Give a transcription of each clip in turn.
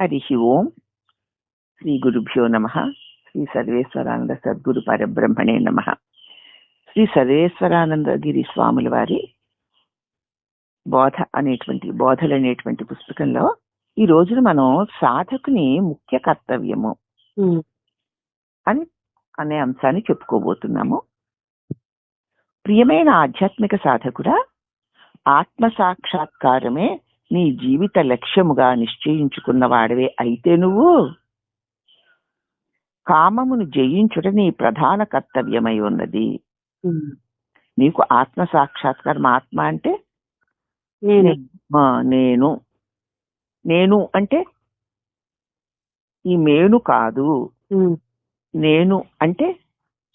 హరి ఓం. శ్రీ గురుభ్యో నమ. శ్రీ సర్వేశ్వరానంద సద్గురు పరబ్రహ్మణే నమ. శ్రీ సర్వేశ్వరానందగిరి స్వాముల వారి బోధ అనేటువంటి బోధలు అనేటువంటి పుస్తకంలో ఈ రోజున మనం సాధకుని ముఖ్య కర్తవ్యము అని అనే అంశాన్ని చెప్పుకోబోతున్నాము. ప్రియమైన ఆధ్యాత్మిక సాధకుడా ఆత్మ సాక్షాత్కారమే నీ జీవిత లక్ష్యముగా నిశ్చయించుకున్న వాడివే అయితే నువ్వు? కామమును జయించుట నీ ప్రధాన కర్తవ్యమై ఉన్నది. నీకు ఆత్మ సాక్షాత్కారం ఆత్మ అంటే? నేనే. నేను. అంటే? ఈ మేను కాదు. నేను అంటే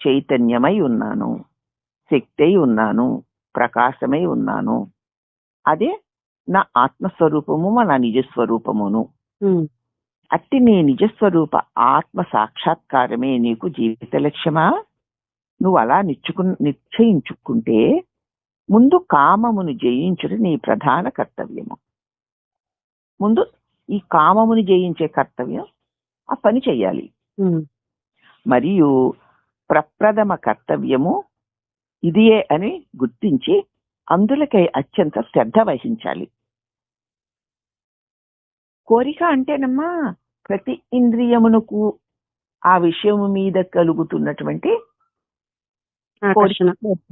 చైతన్యమై ఉన్నాను. శక్తి ఉన్నాను. ప్రకాశమై ఉన్నాను. అదే నా ఆత్మస్వరూపము నా నిజస్వరూపమును. అట్టి నీ నిజస్వరూప ఆత్మ సాక్షాత్కారమే నీకు జీవిత లక్ష్యమా? నువ్వు అలా నిచ్చుకు నిశ్చయించుకుంటే ముందు కామమును జయించుట నీ ప్రధాన కర్తవ్యము. ముందు ఈ కామమును జయించే కర్తవ్యం ఆ పని చెయ్యాలి. ఉమ్, మరియు ప్రప్రథమ కర్తవ్యము ఇదియే అని గుర్తించి అందులకై అత్యంత శ్రద్ధ వహించాలి. కోరిక అంటేనమ్మా ప్రతి ఇంద్రియమునకు ఆ విషయము మీద కలుగుతున్నటువంటి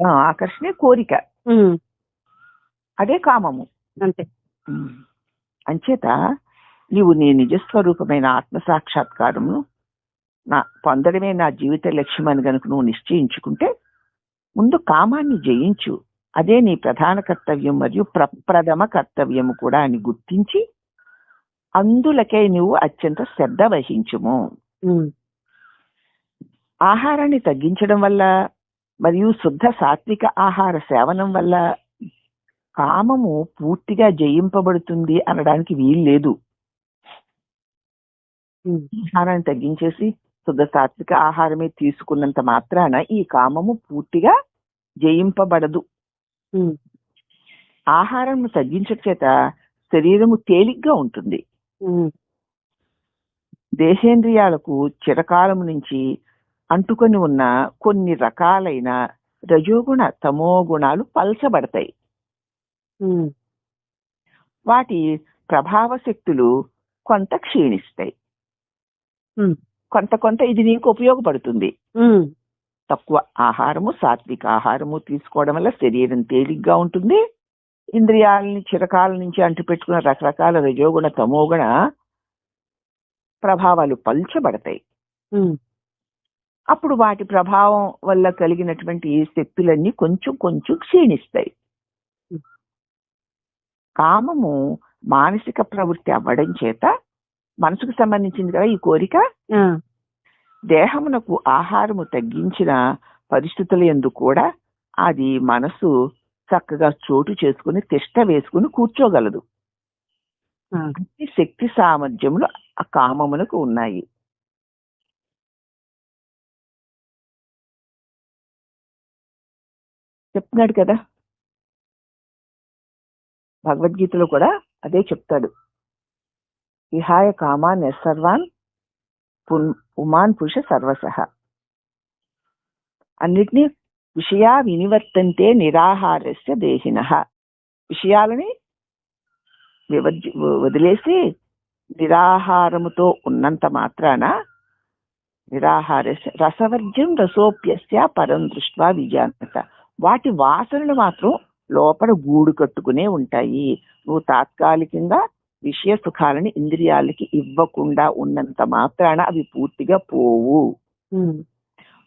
ఆకర్షణ. కోరిక. అదే కామము. అంతే. అంచేత నీవు నీ నిజస్వరూపమైన ఆత్మ సాక్షాత్కారమును నా పొందడమే నా జీవిత లక్ష్యం అని గనుక నువ్వు నిశ్చయించుకుంటే ముందు కామాన్ని జయించు. అదే నీ ప్రధాన కర్తవ్యం మరియు ప్రప్రథమ కర్తవ్యము కూడా అని గుర్తించి అందులకై నువ్వు అత్యంత శ్రద్ధ వహించుము. ఆహారాన్ని తగ్గించడం వల్ల మరియు శుద్ధ సాత్విక ఆహార సేవనం వల్ల కామము పూర్తిగా జయింపబడుతుంది అనడానికి వీలు లేదు. ఆహారాన్ని తగ్గించేసి శుద్ధ సాత్విక ఆహారమే తీసుకున్నంత మాత్రాన ఈ కామము పూర్తిగా జయింపబడదు. ఆహారం తగ్గించడం చేత శరీరము తేలిగ్గా ఉంటుంది. దేశేంద్రియాలకు చిరకాలము నుంచి అంటుకొని ఉన్న కొన్ని రకాలైన రజోగుణ తమో గుణాలు పల్చబడతాయి వాటి ప్రభావ శక్తులు కొంత క్షీణిస్తాయి. కొంత కొంత ఇది నీకు ఉపయోగపడుతుంది. తక్కువ ఆహారము సాత్విక ఆహారము తీసుకోవడం వల్ల శరీరం తేలిగ్గా ఉంటుంది. ఇంద్రియాలని చిరకాల నుంచి అంటిపెట్టుకున్న రకరకాల రజోగుణ తమోగుణ ప్రభావాలు పల్చబడతాయి. అప్పుడు వాటి ప్రభావం వల్ల కలిగినటువంటి శక్తులన్నీ కొంచెం కొంచెం క్షీణిస్తాయి. కామము మానసిక ప్రవృత్తి అవ్వడం చేత మనసుకు సంబంధించింది కదా ఈ కోరిక? దేహమునకు ఆహారము తగ్గించిన పరిస్థితుల ఎందు కూడా అది మనసు చక్కగా చోటు చేసుకుని తిష్ట వేసుకుని కూర్చోగలదు. అన్ని శక్తి సామర్థ్యములు ఆ కామమునకు ఉన్నాయి. చెప్తున్నాడు కదా? భగవద్గీతలో కూడా అదే చెప్తాడు. విహాయ కామాన్ సర్వాన్ పున్- ఉమాన్ పురుష సర్వసహ అన్నిటినీ విషయా వినివర్తంతే నిరాహారస్య దేహిన విషయాలని వదిలేసి నిరాహారముతో ఉన్నంత మాత్రాన నిరాహారస్య రసవర్జ్యం రసోప్యస్య పరం దృష్ట్వా విజానత వాటి వాసనలు మాత్రం లోపల గూడు కట్టుకునే ఉంటాయి నువ్వు తాత్కాలికంగా విషయ సుఖాలని ఇంద్రియాలకి ఇవ్వకుండా ఉన్నంత మాత్రాన అవి పూర్తిగా పోవు.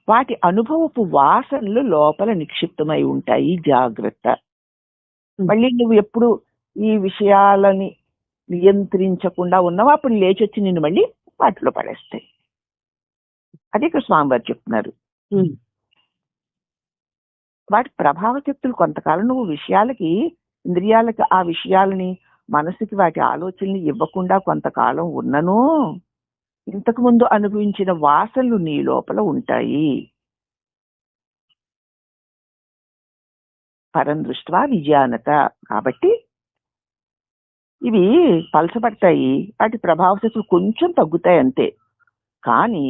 వాటి అనుభవపు వాసనలు లోపల నిక్షిప్తమై ఉంటాయి జాగ్రత్త. మళ్ళీ నువ్వు ఎప్పుడు ఈ విషయాలని నియంత్రించకుండా ఉన్నావు అప్పుడు లేచొచ్చి నిన్ను మళ్ళీ వాటిలో పడేస్తాయి. అదే ఇక్కడ స్వామివారు చెప్తున్నారు వాటి ప్రభావ శక్తులు కొంతకాలం నువ్వు విషయాలకి ఇంద్రియాలకి ఆ విషయాలని మనసుకి వాటి ఆలోచనలు ఇవ్వకుండా కొంతకాలం ఉన్నను ఇంతకుముందు అనుభవించిన వాసనలు నీ లోపల ఉంటాయి. పరం దృష్టివా విజయానత కాబట్టి ఇవి పలసపడతాయి వాటి ప్రభావ శక్తులు కొంచెం తగ్గుతాయి అంతే. కానీ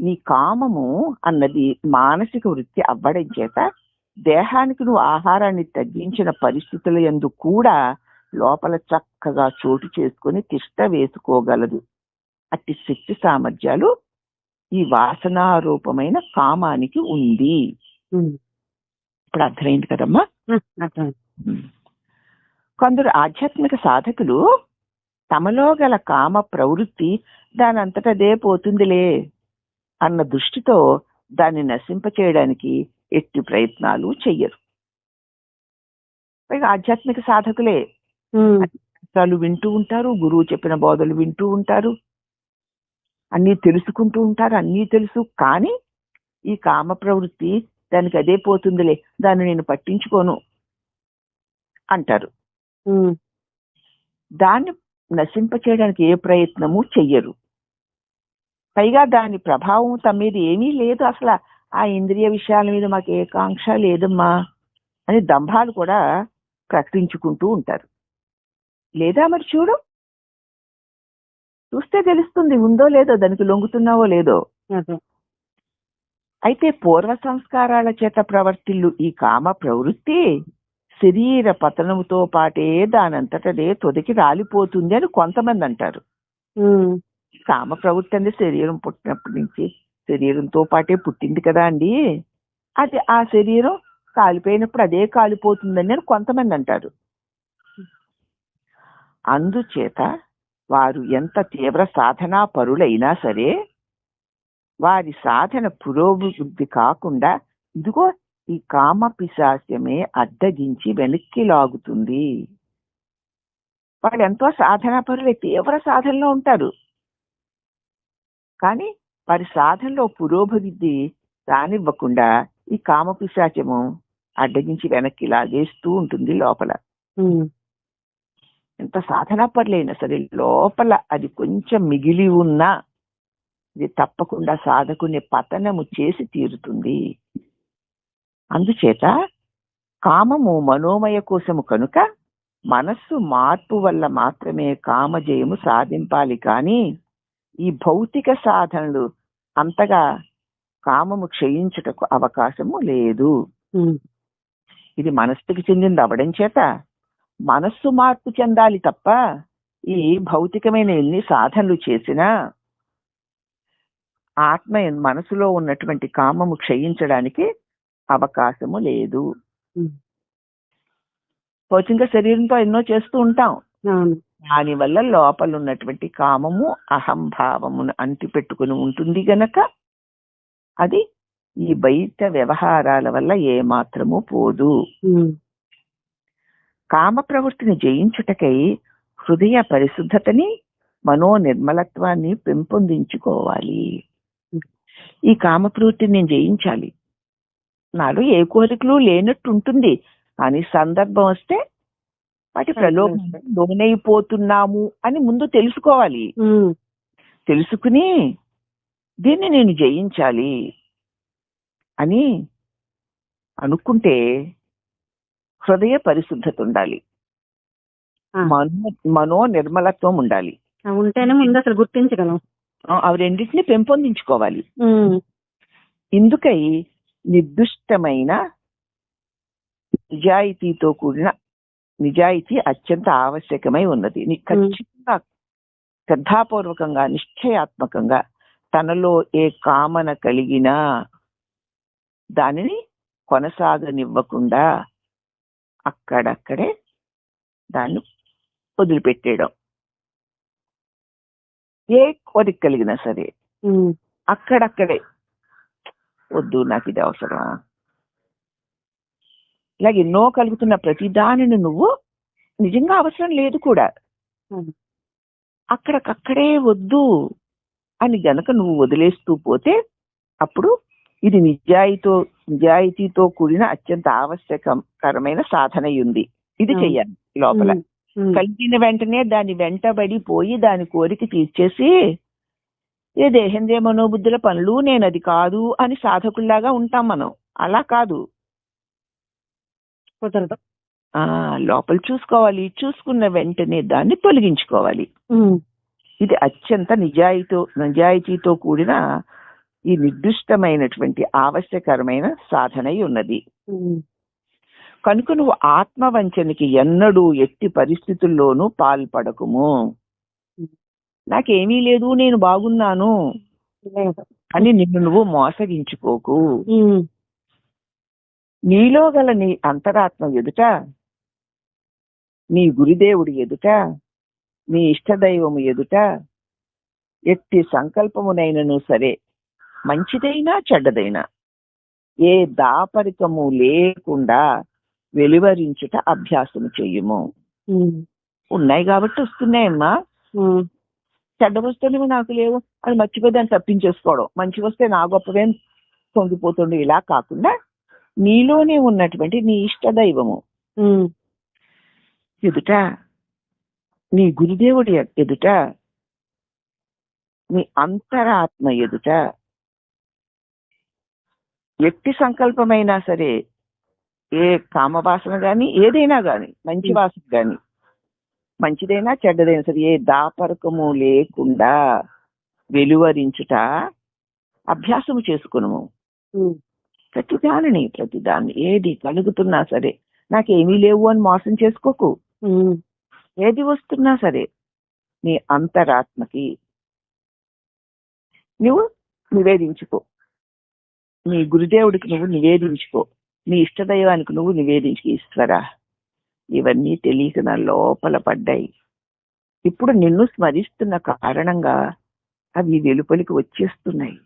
నీ కామము అన్నది మానసిక వృత్తి అవ్వడం చేత దేహానికి నువ్వు ఆహారాన్ని తగ్గించిన పరిస్థితుల ఎందు కూడా లోపల చక్కగా చోటు చేసుకొని తిష్ట వేసుకోగలదు. అట్టి శక్తి సామర్థ్యాలు ఈ వాసనారూపమైన కామానికి ఉంది. ఇప్పుడు అర్థమైంది కదమ్మా? కొందరు ఆధ్యాత్మిక సాధకులు తమలో గల కామ ప్రవృత్తి దానంతటదే పోతుందిలే అన్న దృష్టితో దాన్ని నశింపచేయడానికి ఎట్టి ప్రయత్నాలు చెయ్యరు. పైగా ఆధ్యాత్మిక సాధకులే శాస్త్రాలు వింటూ ఉంటారు గురువు చెప్పిన బోధలు వింటూ ఉంటారు. అన్నీ తెలుసుకుంటూ ఉంటారు అన్నీ తెలుసు. కానీ ఈ కామ ప్రవృత్తి దానికి అదే పోతుందిలే దాన్ని నేను పట్టించుకోను అంటారు. దాన్ని నశింపచేయడానికి ఏ ప్రయత్నము చెయ్యరు. పైగా దాని ప్రభావం తమ మీద ఏమీ లేదు అసలు. ఆ ఇంద్రియ విషయాల మీద మాకు ఏకాంక్ష లేదమ్మా అని దంభాలు కూడా ప్రకటించుకుంటూ ఉంటారు. లేదా మరి చూడు. చూస్తే తెలుస్తుంది ఉందో లేదో దానికి లొంగుతున్నావో లేదో. అయితే పూర్వ సంస్కారాల చేత ప్రవర్తిల్లు ఈ కామ ప్రవృత్తి శరీర పతనముతో పాటే దానంతటదే తొదికి రాలిపోతుంది అని కొంతమంది అంటారు. కామ ప్రవృత్తి అనేది శరీరం పుట్టినప్పటి నుంచి శరీరంతో పాటే పుట్టింది కదా అండి. అది ఆ శరీరం కాలిపోయినప్పుడు అదే కాలిపోతుందని అని కొంతమంది అంటారు. అందుచేత వారు ఎంత తీవ్ర సాధనా పరులైనా సరే వారి సాధన పురోభివృద్ధి కాకుండా ఇదిగో ఈ కామ పిశాస్యమే అడ్డగించి వెనక్కి లాగుతుంది. వాళ్ళు ఎంతో సాధనా పరులే తీవ్ర సాధనలో ఉంటారు. కానీ వారి సాధనలో పురోభివృద్ధి రానివ్వకుండా ఈ కామ పిశాచము అడ్డగించి వెనక్కి లాగేస్తూ ఉంటుంది లోపల. ఎంత సాధనా పరులైనా సరే లోపల అది కొంచెం మిగిలి ఉన్నా ఇది తప్పకుండా సాధకుని పతనము చేసి తీరుతుంది. అందుచేత కామము మనోమయ కోసము కనుక మనస్సు మార్పు వల్ల మాత్రమే కామజయము సాధింపాలి. కానీ ఈ భౌతిక సాధనలు అంతగా కామము క్షయించుటకు అవకాశము లేదు. ఇది మనస్సుకి చెందింది అవడం చేత మనస్సు మార్పు చెందాలి తప్ప ఈ భౌతికమైన ఎన్ని సాధనలు చేసినా ఆత్మ మనసులో ఉన్నటువంటి కామము క్షయించడానికి అవకాశము లేదు. భౌతిక శరీరంతో ఎన్నో చేస్తూ ఉంటాం. అవును. దానివల్ల లోపల ఉన్నటువంటి కామము అహంభావమును అంటిపెట్టుకుని ఉంటుంది గనక అది ఈ బయట వ్యవహారాల వల్ల ఏమాత్రము పోదు. కామ ప్రవృత్తిని జయించుటకై హృదయ పరిశుద్ధతని మనో నిర్మలత్వాన్ని పెంపొందించుకోవాలి. ఈ కామ ప్రవృత్తిని నేను జయించాలి. నాలో ఏ కోరికలు లేనట్టు ఉంటుంది కానీ సందర్భం వస్తే వాటి ప్రలోభం లోనైపోతున్నాము అని ముందు తెలుసుకోవాలి. తెలుసుకుని దీన్ని నేను జయించాలి అని అనుకుంటే హృదయ పరిశుద్ధత ఉండాలి. మనో మనో నిర్మలత్వం ఉండాలి. ఉంటేనే ముందు అసలు గుర్తించగలం. అవి రెండింటిని పెంపొందించుకోవాలి. ఇందుకై నిర్దిష్టమైన నిజాయితీతో కూడిన నిజాయితీ అత్యంత ఆవశ్యకమై ఉన్నది. ఖచ్చితంగా శ్రద్ధాపూర్వకంగా నిశ్చయాత్మకంగా తనలో ఏ కామన కలిగినా దానిని కొనసాగనివ్వకుండా అక్కడక్కడే దాన్ని వదిలిపెట్టేయడం. ఏ కోరిక కలిగినా సరే అక్కడక్కడే వద్దు నాకు ఇది అవసరమా? ఇలాగ ఎన్నో కలుగుతున్న ప్రతి దానిని నువ్వు నిజంగా అవసరం లేదు కూడా. అక్కడికక్కడే వద్దు అని గనక నువ్వు వదిలేస్తూ పోతే అప్పుడు ఇది నిజాయితీతో నిజాయితీతో కూడిన అత్యంత ఆవశ్యకరమైన సాధన ఉంది ఇది. చెయ్యాలి లోపల. కలిగిన వెంటనే దాని వెంటబడి పోయి దాని కోరిక తీర్చేసి ఏ దేహేంద్రియ మనోబుద్ధుల పనులు నేను అది కాదు అని సాధకుల్లాగా ఉంటాం మనం. అలా కాదు. లోపల చూసుకోవాలి. చూసుకున్న వెంటనే దాన్ని తొలగించుకోవాలి. ఇది అత్యంత నిజాయితీ నిజాయితీతో కూడిన ఈ నిర్దిష్టమైనటువంటి ఆవశ్యకరమైన సాధనై ఉన్నది. కనుక నువ్వు ఆత్మవంచనకి ఎన్నడూ ఎట్టి పరిస్థితుల్లోనూ పాల్పడకుము. నాకేమీ లేదు నేను బాగున్నాను. అని నిన్ను నువ్వు మోసగించుకోకు. నీలో గల నీ అంతరాత్మ ఎదుట నీ గురుదేవుడి ఎదుట నీ ఇష్టదైవము ఎదుట ఎట్టి సంకల్పమునైనను సరే మంచిదైనా చెడ్డదైనా. ఏ దాపరికము లేకుండా వెలువరించుట అభ్యాసము చెయ్యము ఉన్నాయి కాబట్టి వస్తున్నాయమ్మా. చెడ్డ వస్తేనేమో నాకు లేవు. అది మర్చిపోయి దాన్ని తప్పించేసుకోవడం. మంచి వస్తే నా గొప్పవేం పొంగిపోతుండే ఇలా కాకుండా నీలోనే ఉన్నటువంటి నీ ఇష్ట దైవము. ఎదుట నీ గురుదేవుడి ఎదుట నీ అంతరాత్మ ఎదుట ఎట్టి సంకల్పమైనా సరే ఏ కామవాసన గాని ఏదైనా గాని మంచి వాసన గాని మంచిదైనా చెడ్డదైనా సరే ఏ దాపరకము లేకుండా వెలువరించుట అభ్యాసము చేసుకును ఉమ్, ప్రతిదానిని ప్రతిదాన్ని ఏది కలుగుతున్నా సరే నాకేమీ లేవు అని మోసం చేసుకోకు. ఏది వస్తున్నా సరే నీ అంతరాత్మకి నువ్వు నివేదించుకో. నీ గురుదేవుడికి నువ్వు నివేదించుకో. నీ ఇష్టదైవానికి నువ్వు నివేదించుకో ఈశ్వరా. ఇవన్నీ తెలియక నా లోపల పడ్డాయి. ఇప్పుడు నిన్ను స్మరిస్తున్న కారణంగా అవి వెలుపలికి వచ్చేస్తున్నాయి.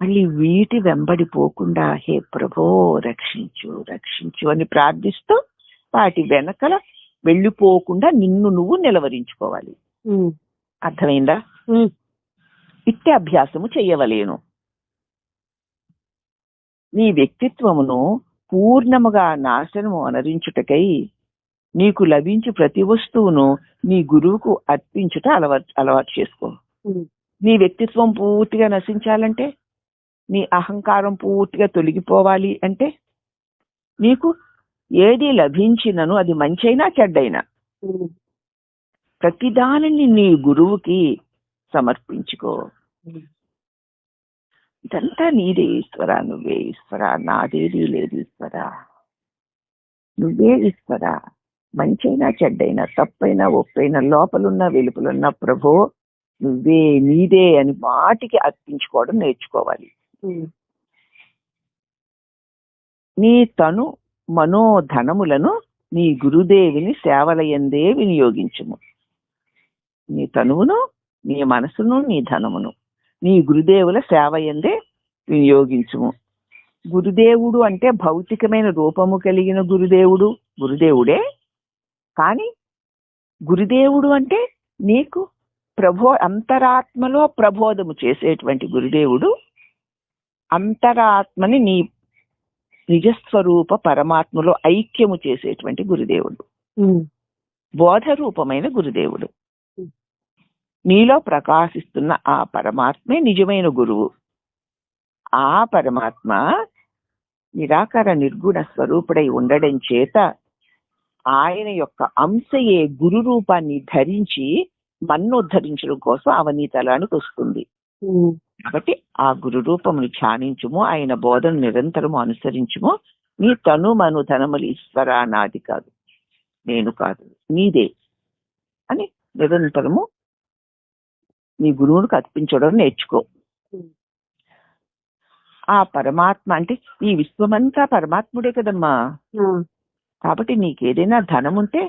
మళ్ళీ వీటి వెంబడి పోకుండా హే ప్రభో రక్షించు రక్షించు అని ప్రార్థిస్తూ వాటి వెనకల వెళ్ళిపోకుండా నిన్ను నువ్వు నిలవరించుకోవాలి. అర్థమైందా? ఇట్టి అభ్యాసము చెయ్యవలేను నీ వ్యక్తిత్వమును పూర్ణముగా నాశనము అనరించుటకై నీకు లభించు ప్రతి వస్తువును నీ గురువుకు అర్పించుట అలవాటు అలవాటు చేసుకో. నీ వ్యక్తిత్వం పూర్తిగా నశించాలంటే నీ అహంకారం పూర్తిగా తొలగిపోవాలి అంటే నీకు ఏది లభించినను అది మంచైనా చెడ్డైనా ప్రతిదానిని నీ గురువుకి సమర్పించుకో. ఇదంతా నీదే ఈశ్వరా నువ్వే ఈశ్వరా నాదేది లేదు ఈశ్వరా. నువ్వే ఈశ్వరా. మంచైనా చెడ్డైనా తప్పైనా ఒప్పైనా లోపలున్న వెలుపలున్న ప్రభో నువ్వే నీదే అని మాటికి అర్పించుకోవడం నేర్చుకోవాలి. నీ తను మనోధనములను నీ గురుదేవిని సేవలయందే వినియోగించుము. నీ తనువును నీ మనసును నీ ధనమును. నీ గురుదేవుల సేవయందే వినియోగించుము. గురుదేవుడు అంటే భౌతికమైన రూపము కలిగిన గురుదేవుడు గురుదేవుడే. కానీ గురుదేవుడు అంటే నీకు ప్రభో అంతరాత్మలో ప్రబోధము చేసేటువంటి గురుదేవుడు. అంతరాత్మని నీ నిజస్వరూప పరమాత్మలో ఐక్యము చేసేటువంటి గురుదేవుడు. బోధ రూపమైన గురుదేవుడు. నీలో ప్రకాశిస్తున్న ఆ పరమాత్మే నిజమైన గురువు. ఆ పరమాత్మ నిరాకార నిర్గుణ స్వరూపుడై ఉండడం చేత ఆయన యొక్క అంశయే గురు రూపాన్ని ధరించి మన్నోద్ధరించడం కోసం అవనీతలానికి వస్తుంది. కాబట్టి ఆ గురు రూపమును ధ్యానించుము ఆయన బోధన నిరంతరము అనుసరించుము. నీ తను మను ధనములు ఈశ్వర నాది కాదు. నేను కాదు నీదే అని నిరంతరము నీ గురువునికి అర్పించడం నేర్చుకో. ఆ పరమాత్మ అంటే ఈ విశ్వమంతా పరమాత్ముడే కదమ్మా. కాబట్టి నీకేదైనా ధనం ఉంటే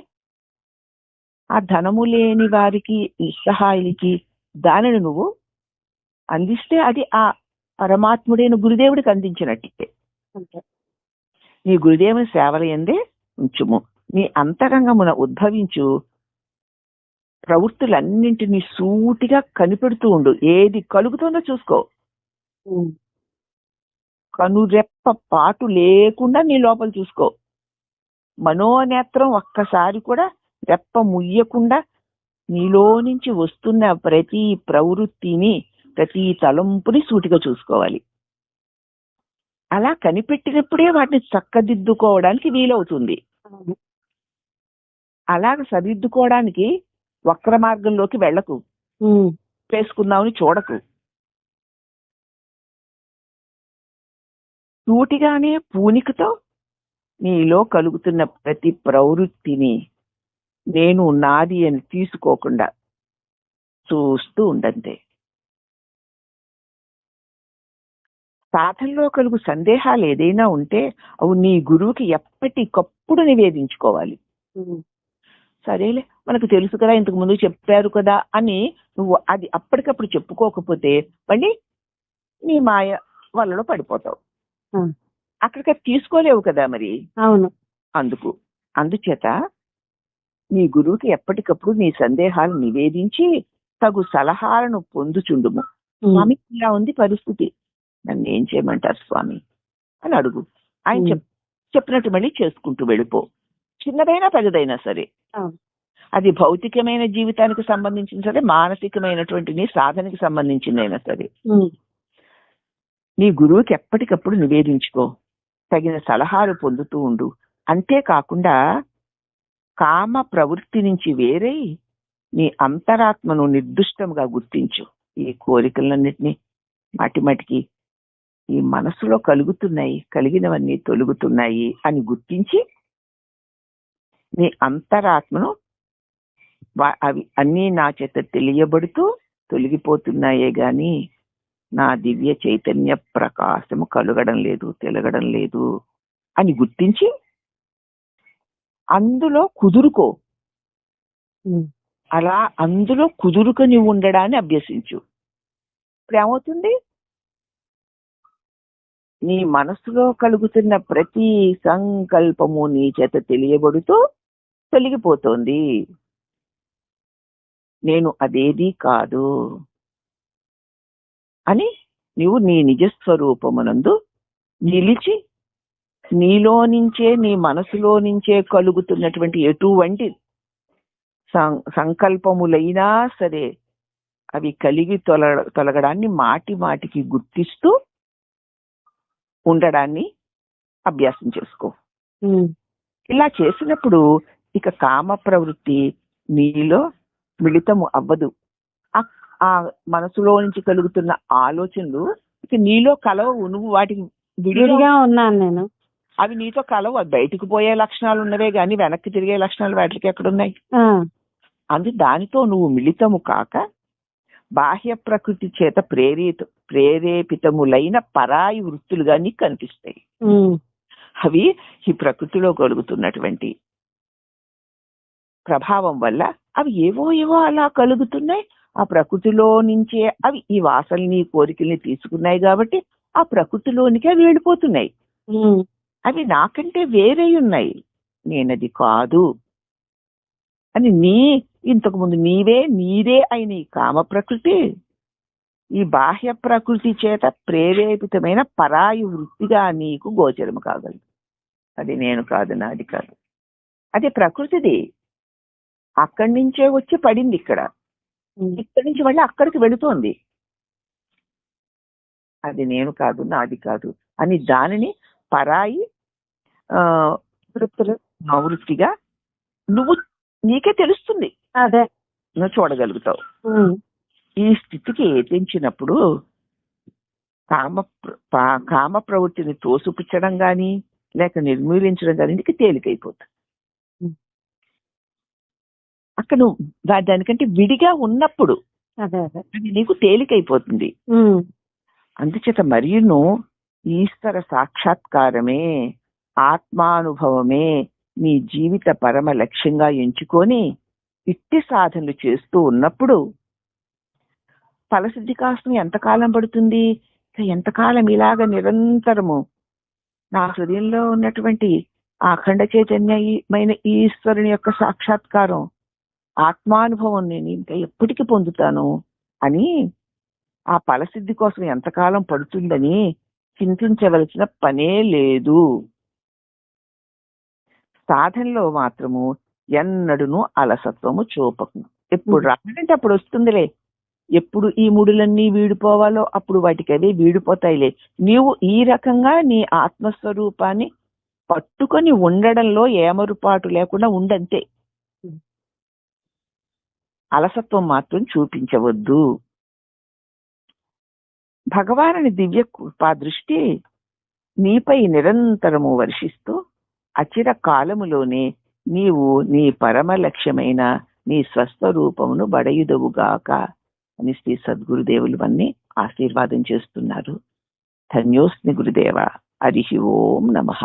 ఆ ధనము లేని వారికి నిస్సహాయులకి దానిని నువ్వు అందిస్తే అది ఆ పరమాత్ముడైన గురుదేవుడికి అందించినట్టే. నీ గురుదేవుని సేవల ఎందే ఉంచుము. నీ అంతరంగమున ఉద్భవించు ప్రవృత్తులన్నింటినీ సూటిగా కనిపెడుతూ ఉండు. ఏది కలుగుతుందో చూసుకో. కనురెప్ప పాటు లేకుండా నీ లోపల చూసుకో. మనోనేత్రం ఒక్కసారి కూడా రెప్ప ముయ్యకుండా నీలో నుంచి వస్తున్న ప్రతి ప్రవృత్తిని ప్రతి తలంపుని సూటిగా చూసుకోవాలి. అలా కనిపెట్టినప్పుడే వాటిని చక్కదిద్దుకోవడానికి వీలవుతుంది. అలాగ సరిదిద్దుకోవడానికి వక్ర మార్గంలోకి వెళ్ళకు. వేసుకుందామని చూడకు. సూటిగానే పూనికతో నీలో కలుగుతున్న ప్రతి ప్రవృత్తిని నేను నాది అని తీసుకోకుండా చూస్తూ ఉండంతే. సాధనలో కలుగు సందేహాలు ఏదైనా ఉంటే అవి నీ గురువుకి ఎప్పటికప్పుడు నివేదించుకోవాలి. సరేలే మనకు తెలుసు కదా ఇంతకు ముందు చెప్పారు కదా అని నువ్వు అది అప్పటికప్పుడు చెప్పుకోకపోతే మళ్ళీ నీ మాయ వలలో పడిపోతావు. అక్కడికి తీసుకోలేవు కదా మరి. అవును. అందుకు అందుచేత నీ గురువుకి ఎప్పటికప్పుడు నీ సందేహాలు నివేదించి తగు సలహాలను పొందుచుండుము. స్వామి ఇలా ఉంది పరిస్థితి. నన్ను ఏం చేయమంటారు స్వామి? అని అడుగు. ఆయన చెప్పినట్టు మళ్ళీ చేసుకుంటూ వెళ్ళిపో. చిన్నదైనా పెద్దదైనా సరే. అది భౌతికమైన జీవితానికి సంబంధించిన సరే మానసికమైనటువంటి నీ సాధనకి సంబంధించిందైనా సరే. నీ గురువుకి ఎప్పటికప్పుడు నివేదించుకో. తగిన సలహాలు పొందుతూ ఉండు. అంతేకాకుండా కామ ప్రవృత్తి నుంచి వేరై నీ అంతరాత్మను నిర్దుష్టంగా గుర్తించు. ఈ కోరికలన్నిటినీ మాటి మాటికి ఈ మనసులో కలుగుతున్నాయి కలిగినవన్నీ తొలుగుతున్నాయి అని గుర్తించి నీ అంతరాత్మను అవి అన్నీ నా చేత తెలియబడుతూ తొలగిపోతున్నాయే గాని నా దివ్య చైతన్య ప్రకాశము కలగడం లేదు తెలగడం లేదు అని గుర్తించి అందులో కుదురుకో. అలా అందులో కుదురుకొని ఉండడాన్ని అభ్యసించు. ఇప్పుడు ఏమవుతుంది నీ మనసులో కలుగుతున్న ప్రతి సంకల్పము నీ చేత తెలియబడుతూ తొలగిపోతోంది. నేను అదేది కాదు. అని నీవు నీ నిజస్వరూపమునందు నిలిచి నీలో నుంచే నీ మనసులో నుంచే కలుగుతున్నటువంటి ఎటువంటి సం- సంకల్పములైనా సరే అవి కలిగి తొల తొలగడాన్ని మాటి మాటికి గుర్తిస్తూ ఉండడాన్ని అభ్యాసం చేసుకో. ఇలా చేసినప్పుడు ఇక కామ ప్రవృత్తి నీలో మిళితము అవ్వదు. ఆ- మనసులో నుంచి కలుగుతున్న ఆలోచనలు ఇక నీలో కలవవు. నువ్వు వాటికి విడిగా ఉన్నాను నేను. అవి నీతో కలవు. అవి బయటికి పోయే లక్షణాలు ఉన్నవే గాని వెనక్కి తిరిగే లక్షణాలు వాటికి ఎక్కడున్నాయి? అందు దానితో నువ్వు మిళితము కాక బాహ్య ప్రకృతి చేత ప్రేరిత ప్రేరేపితములైన పరాయి వృత్తులుగా నీకు కనిపిస్తాయి. అవి ఈ ప్రకృతిలో కలుగుతున్నటువంటి ప్రభావం వల్ల అవి ఏవో ఏవో అలా కలుగుతున్నాయి. ఆ ప్రకృతిలో నుంచే అవి ఈ వాసనని కోరికల్ని తీసుకున్నాయి కాబట్టి ఆ ప్రకృతిలోనికి అవి వెళ్ళిపోతున్నాయి. అవి నాకంటే వేరే ఉన్నాయి. నేనది కాదు అని నీ ఇంతకు ముందు నీవే నీదే అయిన ఈ కామ ప్రకృతి ఈ బాహ్య ప్రకృతి చేత ప్రేరేపితమైన పరాయి వృత్తిగా నీకు గోచరం కాగలదు. అది నేను కాదు నాది కాదు. అది ప్రకృతిది. అక్కడి నుంచే వచ్చి పడింది ఇక్కడ. ఇక్కడి నుంచి మళ్ళీ అక్కడికి వెళుతోంది. అది నేను కాదు నాది కాదు అని దానిని పరాయి వృత్తిగా నువ్వు నీకే తెలుస్తుంది. అదే. నువ్వు చూడగలుగుతావు. ఈ స్థితికి ఏతించినప్పుడు కామ కామ ప్రవృత్తిని తోసిపుచ్చడం గాని లేక నిర్మూలించడం నీకు తేలికైపోతుంది. అక్కడ నువ్వు దానికంటే విడిగా ఉన్నప్పుడు అదే నీకు తేలికైపోతుంది. అందుచేత మరియును ఈశ్వర సాక్షాత్కారమే ఆత్మానుభవమే నీ జీవిత పరమ లక్ష్యంగా ఎంచుకొని ఇట్టి సాధనలు చేస్తూ ఉన్నప్పుడు ఫలసిద్ధి కాస్తం ఎంతకాలం పడుతుంది? ఎంతకాలం ఇలాగ నిరంతరము నా హృదయంలో ఉన్నటువంటి ఆ అఖండ చైతన్యమైన ఈశ్వరుని యొక్క సాక్షాత్కారం ఆత్మానుభవం నేను ఇంకా ఎప్పటికి పొందుతాను అని ఆ ఫలసిద్ధి కోసం ఎంతకాలం పడుతుందని చింతించవలసిన పనే లేదు. సాధనలో మాత్రము ఎన్నడును అలసత్వము చూపకు ఎప్పుడు రానంటే అప్పుడు వస్తుందిలే. ఎప్పుడు ఈ ముడులన్నీ వీడిపోవాలో అప్పుడు వాటికి అవే వీడిపోతాయిలే. నీవు ఈ రకంగా నీ ఆత్మస్వరూపాన్ని పట్టుకొని ఉండడంలో ఏమరుపాటు లేకుండా ఉండంతే. అలసత్వం మాత్రం చూపించవద్దు. భగవానుని దివ్య కృపా దృష్టి నీపై నిరంతరము వర్షిస్తూ అచిర కాలములోనే నీవు నీ పరమ లక్ష్యమైన నీ స్వస్వరూపమును బడయుదవుగాక అని శ్రీ సద్గురుదేవులు అన్ని ఆశీర్వాదం చేస్తున్నారు. ధన్యోస్మి గురుదేవ హరి ఓం నమః.